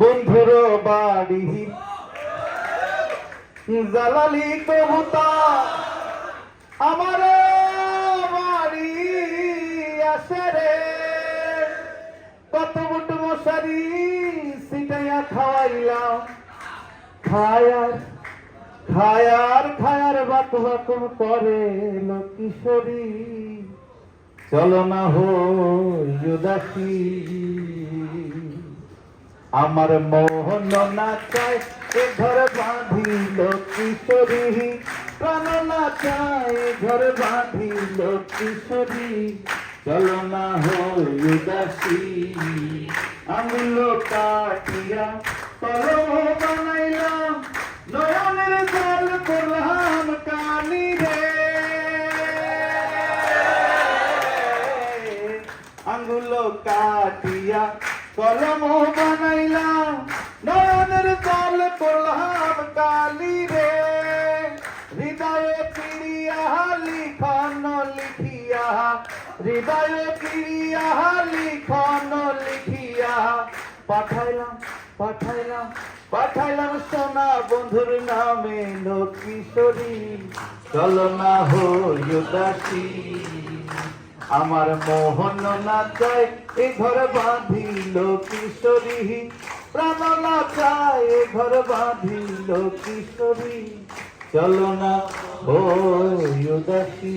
বন্ধুর বাড়ি। জালালি কবুতা আমার বাড়ি আসে রে। কত বুট মশারি সিটাইয়া খাওয়াইলাম। খায়ার খায়ার খায়ার বাক বাক করে কিশোরী চলো না হদাসী আমার মোহন না চায় এ ঘর বাঁধিল কিশোরী। প্রাণ না চায় এ ঘর বাঁধিল কিশোরী। চলো না হদাসী আঙুল কাটিয়া কলম বানাইলাম। নয়নের জল করলাম কানি রে। আঙ্গুল কাটিয়া কলম বানাইলাম। লিখন পাঠাইলাম সোনা বন্ধুর নামে লো কিশোরী চলো না হইদাসী আমার মোহন না চায় এ ঘর বাঁধিল কিশোরী প্রাণ না চায় এ ঘর বাঁধিল কিশোরী চলো না ও উদাসী।